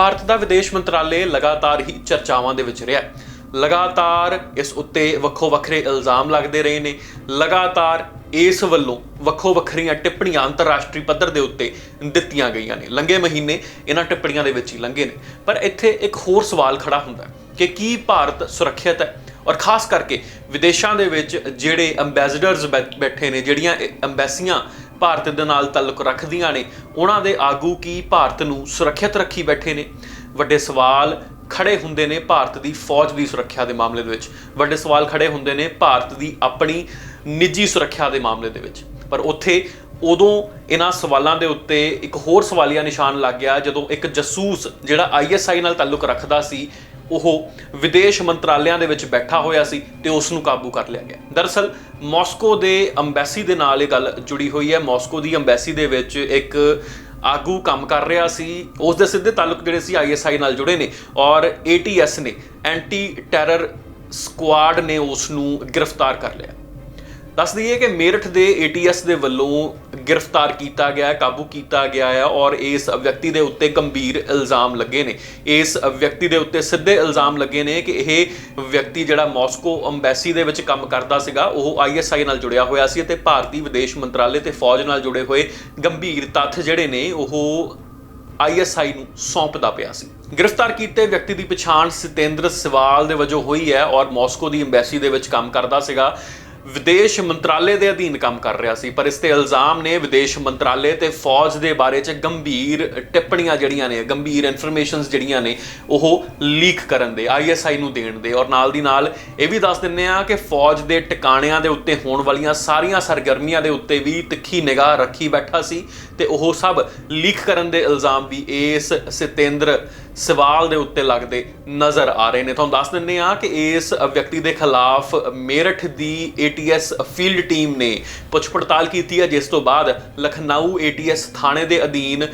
ਭਾਰਤ ਦਾ ਵਿਦੇਸ਼ ਮੰਤਰਾਲੇ ਲਗਾਤਾਰ ਹੀ ਚਰਚਾਵਾਂ ਦੇ ਵਿੱਚ ਰਿਹਾ ਹੈ। ਲਗਾਤਾਰ ਇਸ ਉੱਤੇ ਵੱਖੋ ਵੱਖਰੇ ਇਲਜ਼ਾਮ ਲੱਗਦੇ ਰਹੇ ਨੇ। ਲਗਾਤਾਰ ਇਸ ਵੱਲੋਂ ਵੱਖੋ ਵੱਖਰੀਆਂ ਟਿੱਪਣੀਆਂ ਅੰਤਰਰਾਸ਼ਟਰੀ ਪੱਧਰ ਦੇ ਉੱਤੇ ਦਿੱਤੀਆਂ ਗਈਆਂ ਨੇ। ਲੰਘੇ ਮਹੀਨੇ ਇਹਨਾਂ ਟਿੱਪਣੀਆਂ ਦੇ ਵਿੱਚ ਹੀ ਲੰਘੇ ਨੇ। ਪਰ ਇੱਥੇ ਇੱਕ ਹੋਰ ਸਵਾਲ ਖੜਾ ਹੁੰਦਾ ਕਿ ਕੀ ਭਾਰਤ ਸੁਰੱਖਿਅਤ ਹੈ? ਔਰ ਖਾਸ ਕਰਕੇ ਵਿਦੇਸ਼ਾਂ ਦੇ ਵਿੱਚ ਜਿਹੜੇ ਐਮਬੈਸਡਰਸ ਬੈਠੇ ਨੇ, ਜਿਹੜੀਆਂ ਐਮਬੈਸੀਆਂ ਭਾਰਤ ਦੇ ਨਾਲ ਤਾਲੁਕ ਰੱਖਦੀਆਂ ਨੇ। ਉਹਨਾਂ ਦੇ ਆਗੂ ਕੀ ਭਾਰਤ ਨੂੰ ਸੁਰੱਖਿਅਤ ਰੱਖੀ ਬੈਠੇ ਨੇ? ਵੱਡੇ ਸਵਾਲ ਖੜੇ ਹੁੰਦੇ ਨੇ ਭਾਰਤ ਦੀ ਫੌਜ ਦੀ ਸੁਰੱਖਿਆ ਦੇ ਮਾਮਲੇ ਦੇ ਵਿੱਚ। ਵੱਡੇ ਸਵਾਲ ਖੜੇ ਹੁੰਦੇ ਨੇ ਭਾਰਤ ਦੀ ਆਪਣੀ ਨਿੱਜੀ ਸੁਰੱਖਿਆ ਦੇ ਮਾਮਲੇ ਦੇ ਵਿੱਚ। ਪਰ ਉੱਥੇ ਉਦੋਂ ਇਹਨਾਂ ਸਵਾਲਾਂ ਦੇ ਉੱਤੇ ਇੱਕ ਹੋਰ ਸਵਾਲੀਆ ਨਿਸ਼ਾਨ ਲੱਗ ਗਿਆ, ਜਦੋਂ ਇੱਕ ਜਸੂਸ ਜਿਹੜਾ ਆਈਐਸਆਈ ਨਾਲ ਤਾਲੁਕ ਰੱਖਦਾ ਸੀ ਉਹ ਵਿਦੇਸ਼ ਮੰਤਰਾਲਿਆਂ ਦੇ ਵਿੱਚ ਬੈਠਾ ਹੋਇਆ ਸੀ ਤੇ ਉਸ ਨੂੰ ਕਾਬੂ ਕਰ ਲਿਆ ਗਿਆ। ਦਰਅਸਲ ਮਾਸਕੋ ਦੇ ਅੰਬੈਸੀ ਦੇ ਨਾਲ ਇਹ ਗੱਲ ਜੁੜੀ ਹੋਈ ਹੈ। ਮਾਸਕੋ ਦੀ ਅੰਬੈਸੀ ਦੇ ਵਿੱਚ ਇੱਕ ਆਗੂ ਕੰਮ ਕਰ ਰਿਹਾ ਸੀ। ਉਸ ਦੇ ਸਿੱਧੇ ਤਾਲੁਕ ਜਿਹੜੇ ਸੀ ਆਈਐਸਆਈ ਨਾਲ ਜੁੜੇ ਨੇ ਔਰ ਏਟੀਐਸ ਨੇ ਐਂਟੀ ਟੈਰਰ ਸਕੁਆਡ ਨੇ ਉਸ ਨੂੰ ਗ੍ਰਿਫਤਾਰ ਕਰ ਲਿਆ। ਦੱਸ ਦਈਏ ਕਿ ਮੇਰਠ ਦੇ ਏਟੀਐਸ ਦੇ ਵੱਲੋਂ ਗ੍ਰਿਫਤਾਰ ਕੀਤਾ ਗਿਆ ਹੈ, ਕਾਬੂ ਕੀਤਾ ਗਿਆ ਹੈ ਔਰ ਇਸ ਵਿਅਕਤੀ ਦੇ ਉੱਤੇ ਗੰਭੀਰ ਇਲਜ਼ਾਮ ਲੱਗੇ ਨੇ। ਇਸ ਵਿਅਕਤੀ ਦੇ ਉੱਤੇ ਸਿੱਧੇ ਇਲਜ਼ਾਮ ਲੱਗੇ ਨੇ ਕਿ ਇਹ ਵਿਅਕਤੀ ਜਿਹੜਾ ਮਾਸਕੋ ਅੰਬੈਸੀ ਦੇ ਵਿੱਚ ਕੰਮ ਕਰਦਾ ਸੀਗਾ ਉਹ ਆਈਐਸਆਈ ਨਾਲ ਜੁੜਿਆ ਹੋਇਆ ਸੀ ਅਤੇ ਭਾਰਤੀ ਵਿਦੇਸ਼ ਮੰਤਰਾਲੇ ਤੇ ਫੌਜ ਨਾਲ ਜੁੜੇ ਹੋਏ ਗੰਭੀਰ ਤੱਥ ਜਿਹੜੇ ਨੇ ਉਹ ਆਈਐਸਆਈ ਨੂੰ ਸੌਂਪਦਾ ਪਿਆ ਸੀ। ਗ੍ਰਿਫਤਾਰ ਕੀਤੇ ਵਿਅਕਤੀ ਦੀ ਪਛਾਣ ਸਤੇਂਦਰ ਸਿਵਾਲ ਦੇ ਵਜੋਂ ਹੋਈ ਹੈ ਔਰ ਮਾਸਕੋ ਦੀ ਐਮਬੈਸੀ ਦੇ ਵਿੱਚ ਕੰਮ ਕਰਦਾ ਸੀਗਾ। ਵਿਦੇਸ਼ ਮੰਤਰਾਲੇ ਦੇ ਅਧੀਨ ਕੰਮ ਕਰ ਰਿਹਾ ਸੀ, ਪਰ ਇਸ ਤੇ ਇਲਜ਼ਾਮ ਨੇ ਵਿਦੇਸ਼ ਮੰਤਰਾਲੇ ਤੇ ਫੌਜ ਦੇ ਬਾਰੇ ਚ ਗੰਭੀਰ ਟਿੱਪਣੀਆਂ ਜਿਹੜੀਆਂ ਨੇ, ਗੰਭੀਰ ਇਨਫੋਰਮੇਸ਼ਨਸ ਜਿਹੜੀਆਂ ਨੇ, ਉਹ ਲੀਕ ਕਰਨ ਦੇ ਆਈਐਸਆਈ ਨੂੰ ਦੇਣ ਦੇ। ਔਰ ਨਾਲ ਦੀ ਨਾਲ ਇਹ ਵੀ ਦੱਸ ਦਿੰਨੇ ਆ ਕਿ ਫੌਜ ਦੇ ਟਿਕਾਣਿਆਂ ਦੇ ਉੱਤੇ ਹੋਣ ਵਾਲੀਆਂ ਸਾਰੀਆਂ ਸਰਗਰਮੀਆਂ ਦੇ ਉੱਤੇ ਵੀ ਤਿੱਖੀ ਨਿਗਾਹ ਰੱਖੀ ਬੈਠਾ ਸੀ ਤੇ ਉਹ ਸਭ ਲੀਕ ਕਰਨ ਦੇ ਇਲਜ਼ਾਮ ਵੀ ਇਸ ਸਤੇਂਦਰ ਸਵਾਲ ਦੇ ਉੱਤੇ ਲੱਗਦੇ ਨਜ਼ਰ ਆ ਰਹੇ ਨੇ। ਤੁਹਾਨੂੰ ਦੱਸ ਦਿੰਨੇ ਆ ਕਿ ਇਸ ਵਿਅਕਤੀ ਦੇ ਖਿਲਾਫ ਮੇਰਠ ਦੀ ਏਟੀਐਸ ਫੀਲਡ ਟੀਮ ਨੇ ਪੁੱਛ ਪੜਤਾਲ ਕੀਤੀ ਹੈ, ਜਿਸ ਤੋਂ ਬਾਅਦ ਲਖਨਊ ਏਟੀਐਸ ਥਾਣੇ ਦੇ ਅਧੀਨ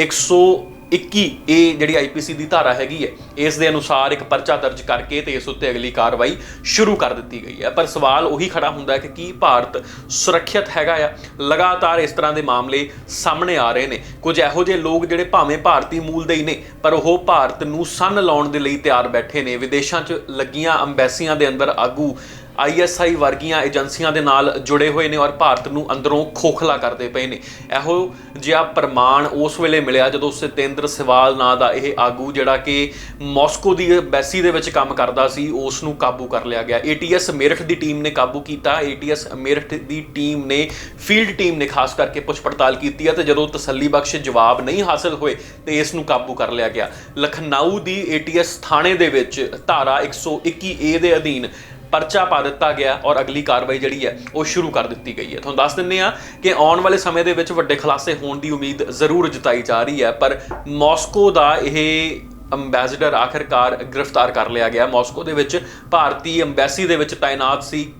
121 ਇਹ ਜਿਹੜੀ ਆਈਪੀਸੀ ਦੀ ਧਾਰਾ ਹੈਗੀ ਹੈ, ਇਸ ਦੇ ਅਨੁਸਾਰ ਇੱਕ ਪਰਚਾ ਦਰਜ ਕਰਕੇ ਤੇ ਇਸ ਉੱਤੇ ਅਗਲੀ ਕਾਰਵਾਈ ਸ਼ੁਰੂ ਕਰ ਦਿੱਤੀ ਗਈ ਹੈ। ਪਰ ਸਵਾਲ ਉਹੀ ਖੜਾ ਹੁੰਦਾ ਹੈ ਕਿ ਕੀ ਭਾਰਤ ਸੁਰੱਖਿਅਤ ਹੈਗਾ ਆ? ਲਗਾਤਾਰ ਇਸ ਤਰ੍ਹਾਂ ਦੇ ਮਾਮਲੇ ਸਾਹਮਣੇ ਆ ਰਹੇ ਨੇ। ਕੁਝ ਇਹੋ ਜਿਹੇ ਲੋਕ ਜਿਹੜੇ ਭਾਵੇਂ ਭਾਰਤੀ ਮੂਲ ਦੇ ਹੀ ਨੇ, ਪਰ ਉਹ ਭਾਰਤ ਨੂੰ ਸੰਨ ਲਾਉਣ ਦੇ ਲਈ ਤਿਆਰ ਬੈਠੇ ਨੇ। ਵਿਦੇਸ਼ਾਂ 'ਚ ਲੱਗੀਆਂ ਅੰਬੈਸੀਆਂ ਦੇ ਅੰਦਰ ਆਗੂ ਆਈਐਸਆਈ ਵਰਗੀਆਂ ਏਜੰਸੀਆਂ ਦੇ ਨਾਲ ਜੁੜੇ ਹੋਏ ਨੇ ਔਰ ਭਾਰਤ ਨੂੰ ਅੰਦਰੋਂ ਖੋਖਲਾ ਕਰਦੇ ਪਏ ਨੇ। ਇਹੋ ਜਿਹਾ ਪ੍ਰਮਾਣ ਉਸ ਵੇਲੇ ਮਿਲਿਆ ਜਦੋਂ ਸਤੇਂਦਰ ਸਵਾਲ ਨਾਂ ਦਾ ਇਹ ਆਗੂ ਜਿਹੜਾ ਕਿ ਮਾਸਕੋ ਦੀ ਐਮਬੈਸੀ ਦੇ ਵਿੱਚ ਕੰਮ ਕਰਦਾ ਸੀ, ਉਸ ਨੂੰ ਕਾਬੂ ਕਰ ਲਿਆ ਗਿਆ। ਏਟੀਐਸ ਮੇਰਠ ਦੀ ਟੀਮ ਨੇ ਕਾਬੂ ਕੀਤਾ। ਏਟੀਐਸ ਮੇਰਠ ਦੀ ਟੀਮ ਨੇ, ਫੀਲਡ ਟੀਮ ਨੇ ਖਾਸ ਕਰਕੇ ਪੁੱਛ ਪੜਤਾਲ ਕੀਤੀ ਹੈ ਤੇ ਜਦੋਂ ਤਸੱਲੀ ਬਖਸ਼ ਜਵਾਬ ਨਹੀਂ ਹਾਸਲ ਹੋਏ ਤੇ ਇਸ ਨੂੰ ਕਾਬੂ ਕਰ ਲਿਆ ਗਿਆ। ਲਖਨਊ ਦੀ ਏਟੀਐਸ ਥਾਣੇ ਦੇ ਵਿੱਚ ਧਾਰਾ 121 ਏ ਦੇ ਅਧੀਨ ਪਰਚਾ ਪਾ ਦਿੱਤਾ ਗਿਆ ਔਰ ਅਗਲੀ ਕਾਰਵਾਈ ਜਿਹੜੀ ਹੈ ਉਹ ਸ਼ੁਰੂ ਕਰ ਦਿੱਤੀ ਗਈ ਹੈ। ਤੁਹਾਨੂੰ ਦੱਸ ਦਿੰਨੇ ਆ ਕਿ ਆਉਣ ਵਾਲੇ ਸਮੇਂ ਦੇ ਵਿੱਚ ਵੱਡੇ ਖੁਲਾਸੇ ਹੋਣ ਦੀ ਉਮੀਦ ਜ਼ਰੂਰ ਜਤਾਈ ਜਾ ਰਹੀ ਹੈ, ਪਰ ਮਾਸਕੋ ਦਾ ਇਹ ਅੰਬੈਸਡਰ ਆਖਰਕਾਰ ਗ੍ਰਿਫਤਾਰ ਕਰ ਲਿਆ ਗਿਆ। ਮਾਸਕੋ ਦੇ ਵਿੱਚ ਭਾਰਤੀ ਅੰਬੈਸੀ ਦੇ ਵਿੱਚ ਤਾਇਨਾਤ ਸੀ।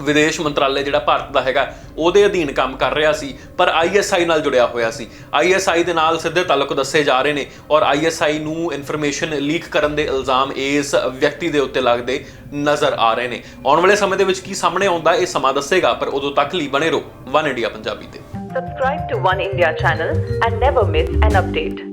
ਵਿਦੇਸ਼ ਮੰਤਰਾਲੇ ਜਿਹੜਾ ਭਾਰਤ ਦਾ ਹੈਗਾ, ਉਹਦੇ ਅਧੀਨ ਕੰਮ ਕਰ ਰਿਹਾ ਸੀ, ਪਰ ਆਈਐਸਆਈ ਨਾਲ ਜੁੜਿਆ ਹੋਇਆ ਸੀ। ਆਈਐਸਆਈ ਦੇ ਨਾਲ ਸਿੱਧੇ ਤਾਲੁਕ ਦੱਸੇ ਜਾ ਰਹੇ ਨੇ ਔਰ ਆਈਐਸਆਈ ਨੂੰ ਇਨਫੋਰਮੇਸ਼ਨ ਲੀਕ ਕਰਨ ਦੇ ਇਲਜ਼ਾਮ ਇਸ ਵਿਅਕਤੀ ਦੇ ਉੱਤੇ ਲੱਗਦੇ ਨਜ਼ਰ ਆ ਰਹੇ ਨੇ। ਆਉਣ ਵਾਲੇ ਸਮੇਂ ਦੇ ਵਿੱਚ ਕੀ ਸਾਹਮਣੇ ਆਉਂਦਾ, ਇਹ ਸਮਾਂ ਦੱਸੇਗਾ, ਪਰ ਉਦੋਂ ਤੱਕ ਲਈ ਬਣੇ ਰਹੋ, ਵਨ ਇੰਡੀਆ ਪੰਜਾਬੀ ਤੇ। Subscribe to One India channel and never miss an update.